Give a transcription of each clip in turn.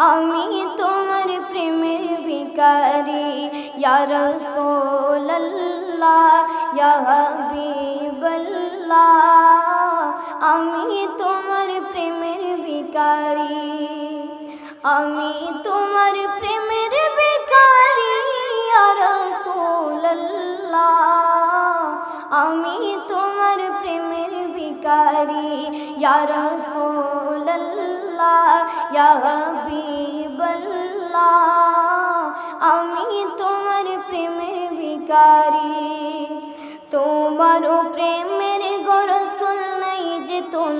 আমি তোমার প্রেমের ভিকারি ইয়ার সোল্লা বিবল্লা আমি তোমার প্রেমের ভিকারি আমি তোমার প্রেমের ভিকারি ইয়ার সোল্লা আমি তোমার প্রেমের ভিকারি ইয়ার সোল্লা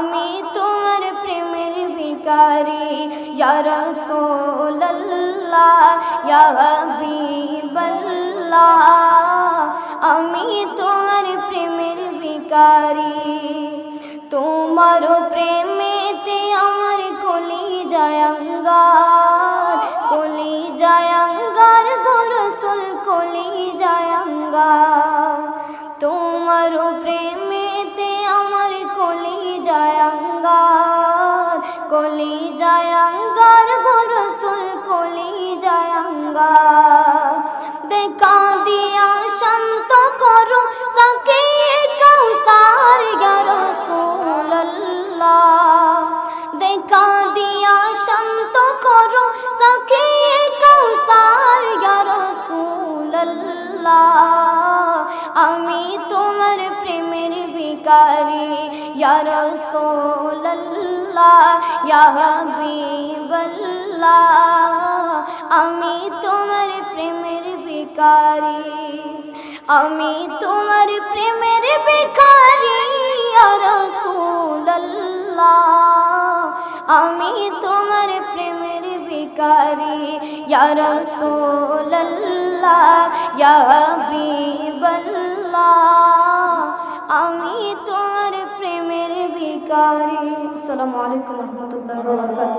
আমি তোমার প্রেমের ভিখারি ইয়া রাসূলুল্লাহ ইয়া হাবিবাল্লাহ আমি তোমার প্রেমের ভিখারি তোমার প্রেমেতে আমার কলি জায়াঙ্গার কলি জায়াঙ্গার গরসুল কলি জায়াঙ্গার তোমার প্রেমেতে কলি জায়াঙ্গার গরসুল কলি জায়াঙ্গার দেখা দিয়া শান্ত করো সকে কৌসার রাসূলুল্লাহ। দেখা দিয়া শান্ত করো সকে কৌসার রাসূলুল্লাহ। আমি তোমার প্রেমের ভিখারি ইয়া রাসূলুল্লাহ ইয়া হাবিবাল্লাহ, আমি তোমার প্রেমের ভিখারি, আমি তোমার প্রেমের ভিখারি, ইয়া রাসূলুল্লাহ, আমি তোমার প্রেমের ভিখারি, ইয়া ইয়া হাবিবাল্লাহ আমি তোমার প্রেমের ভিখারি আসসালামু আলাইকুম রাহমাতুল্লাহি